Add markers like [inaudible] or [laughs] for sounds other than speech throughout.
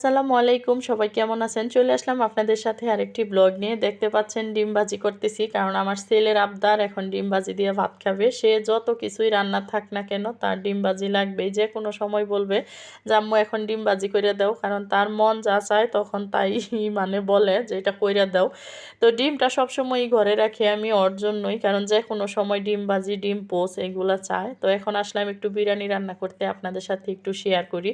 আসসালামু আলাইকুম, সবাই কেমন আছেন? চলে আসলাম আপনাদের সাথে আরেকটি ব্লগ নিয়ে। দেখতে পাচ্ছেন ডিম ভাজি করতেছি, কারণ আমার ছেলের আবদার এখন ডিম ভাজি দিয়ে ভাত খাবে। সে যত কিছুই রান্না থাক না কেন, তার ডিম ভাজি লাগবেই। যে কোনো সময় বলবে, জাম্মু, এখন ডিম ভাজি করে দাও। কারণ তার মন যা চায় তখন তাই [laughs] মানে বলে যে, এটা কইরা দাও। তো ডিমটা সবসময়ই ঘরে রাখি আমি, ওর জন্যই। কারণ যে কোনো সময় ডিম ভাজি, ডিম পোস, এগুলো চায়। তো এখন আসলাম একটু বিরিয়ানি রান্না করতে, আপনাদের সাথে একটু শেয়ার করি।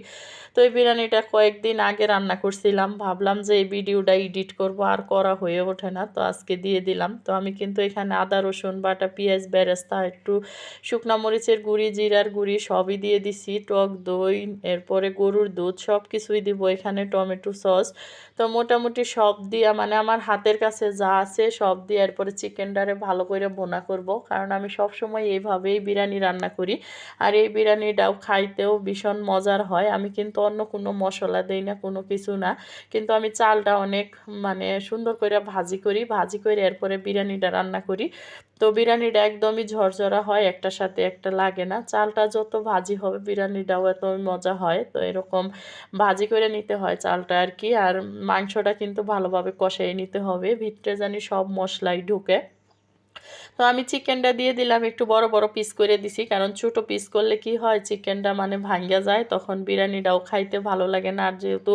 তো এই বিরিয়ানিটা কয়েকদিন আগে আগে রান্না করছিলাম, ভাবলাম যে এই ভিডিওটা এডিট করব, আর করা হয়ে ওঠে না, তো আজকে দিয়ে দিলাম। তো আমি কিন্তু এখানে আদা, রসুন, বাটা, পেঁয়াজ, বেরেস্তা, একটু শুকনা মরিচের গুঁড়ি, জিরার গুঁড়ি সবই দিয়ে দিছি, টক দই, এরপরে গরুর দুধ সব কিছুই দিব এখানে, টমেটো সস। তো মোটামুটি সব দিয়া মানে আমার হাতের কাছে যা আছে সব দিয়ে এরপরে চিকেনটারে ভালো করে বোনা করব, কারণ আমি সব সময় এইভাবেই বিরিয়ানি রান্না করি। আর এই বিরিয়ানিটাও খাইতেও ভীষণ মজার হয়, আমি কিন্তু অন্য কোনো মশলা দেই না কোনো কিছু না। কিন্তু আমি চালটা অনেক মানে সুন্দর করে ভাজি করি। ভাজি করে এরপরে বিরিয়ানিটা রান্না করি। তো বিরিয়ানিটা একদমই ঝরঝরা হয়, একটার সাথে একটা লাগে না। চালটা যত ভাজি হবে বিরিয়ানিটাও এত মজা হয়। তো এরকম ভাজি করে নিতে হয় চালটা আর কি। আর মাংসটা কিন্তু ভালোভাবে কষাই নিতে হবে। ভিতরে জানি সব মশলাই ঢুকে। তো আমি চিকেনটা দিয়ে দিলাম, একটু বড় বড় পিস করে দিছি। কারণ ছোট পিস করলে কি হয়, চিকেনটা মানে ভাঙ্গা যায়, তখন বিরিয়ানিটাও খাইতে ভালো লাগে না। আর যেহেতু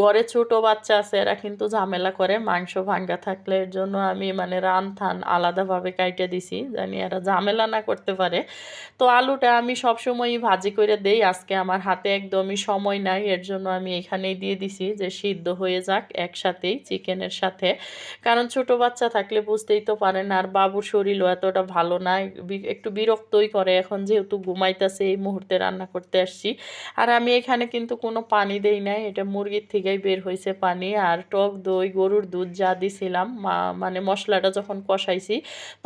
ঘরে ছোট বাচ্চা আছে, এরা কিন্তু ঝামেলা করে, মাংস ভাঙ্গা থাকলে এর জন্য আমি মানে রান থান আলাদাভাবে কাইটে দিছি, জানি এরা ঝামেলা না করতে পারে। তো আলুটা আমি সবসময়ই ভাজি করে দেই, আজকে আমার হাতে একদমই সময় নাই, এর জন্য আমি এখানেই দিয়ে দিছি যে সিদ্ধ হয়ে যাক একসাথেই, চিকেনের সাথে। কারণ ছোট বাচ্চা থাকলে বুঝতেই তো পারেন, আর বাবুর শরীরও এতটা ভালো না একটু বিরক্তই করে। এখন যেহেতু ঘুমাইতেছে, এই মুহূর্তে রান্না করতে আসছি। আর আমি এখানে কিন্তু কোনো পানি দেই নাই, এটা মুরগির থেকেই বের হয়েছে পানি। আর টক দই, গরুর দুধ যা দিছিলাম মানে মশলাটা যখন কষাইছি,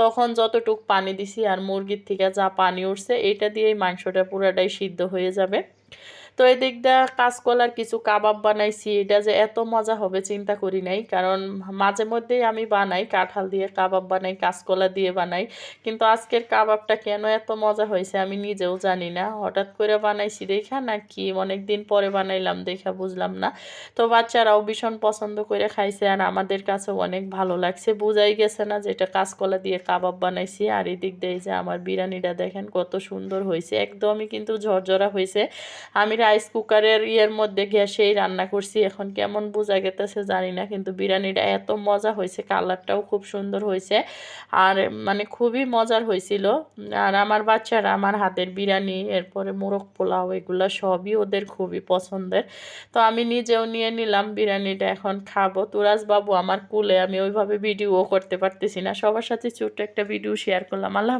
তখন যতটুক পানি দিছি আর মুরগির থেকে যা পানি উঠছে এটা দিয়েই মাংসটা পুরাটাই সিদ্ধ হয়ে যাবে। তো এই দিক দিয়ে কাঁচকলার কিছু কাবাব বানাইছি। এটা যে এত মজা হবে, চিন্তা করি নাই। কারণ মাঝে মধ্যেই আমি বানাই, কাঁঠাল দিয়ে কাবাব বানাই, কাঁচকলা দিয়ে বানাই। কিন্তু আজকের কাবাবটা কেন এত মজা হয়েছে আমি নিজেও জানি না। হঠাৎ করে বানাইছি দেখা নাকি অনেক দিন পরে বানাইলাম দেখা, বুঝলাম না। তো বাচ্চারাও ভীষণ পছন্দ করে খাইছে আর আমাদের কাছেও অনেক ভালো লাগছে। বুঝাই গেছে না যেটা কাঁচকলা দিয়ে কাবাব বানাইছি। আর এদিক দিয়ে যে আমার বিরিয়ানিটা দেখেন কত সুন্দর হয়েছে, একদমই কিন্তু ঝরঝরা হয়েছে। আমি রাইস কুকারের ইয়ের মধ্যে গ্যাসেই রান্না করছি। এখন কেমন বোঝা গেতেছে জানি না কিন্তু বিরিয়ানিটা এত মজা হয়েছে, কালারটাও খুব সুন্দর হয়েছে। আর মানে খুবই মজার হয়েছিল। আর আমার বাচ্চারা, আমার হাতের বিরিয়ানি, এরপরে মোরগ পোলাও, এগুলো সবই ওদের খুবই পছন্দের। তো আমি নিজেও নিয়ে নিলাম বিরিয়ানিটা, এখন খাব। তুরাজ বাবু আমার কুলে, আমি ওইভাবে ভিডিও করতে পারতেছি না। সবার সাথে ছোট্ট একটা ভিডিও শেয়ার করলাম। আল্লাহ